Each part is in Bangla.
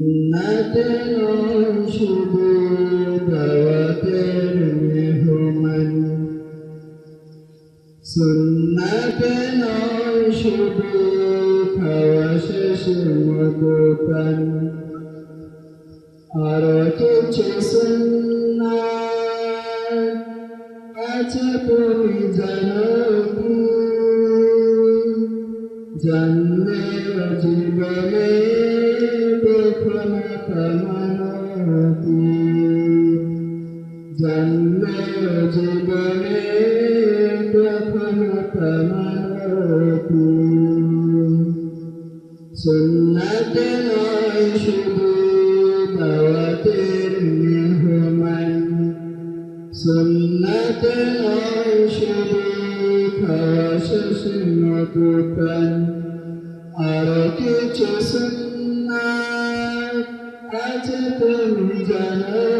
সুন্নাতে নয় শুধু খাওয়া শেষে মদপান। আরও কিছু আছে তুমি জানো জানলে জানলে জীবনে কখন কামানতি সুন্নাতে নয় শুধু দাওয়াতের মেহমান সুন্নাতে নয় শুধু খাওয়া শেষে মধুপান আরও কিছু সুন্নাত আছে তুমি জানো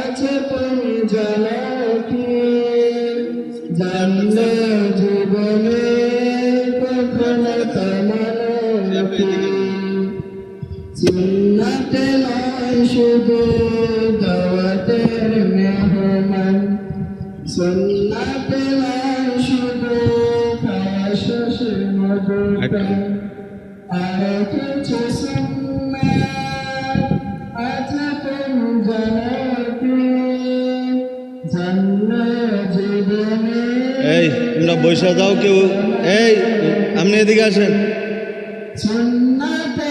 আছে তুমি কি জানলে জীবনে কখনো কামানতি সুন্নাতে নয় শুধু দাওয়াতের মেহমান, সুন্নাতে নয় শুধু খাওয়া মধুপান আর কিছু তোমরা বৈশা যাও কেউ। এই আপনি এদিকে আসেন। সুন্নাতে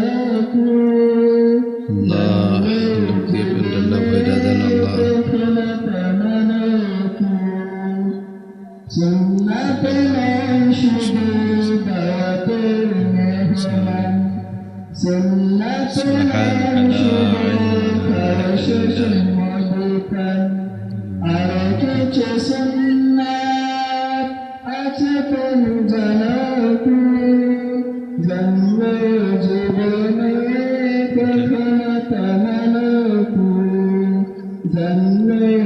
সুন্নাতে নয় শুধু দাওয়াতের মেহমান সুন্নাতে নয় শুধু খারশেষে মধুপান আর কিছু সুন্নাত আছে তুমি জানো কি জন্মে জীবনে কখনো তামানো কি জন্মে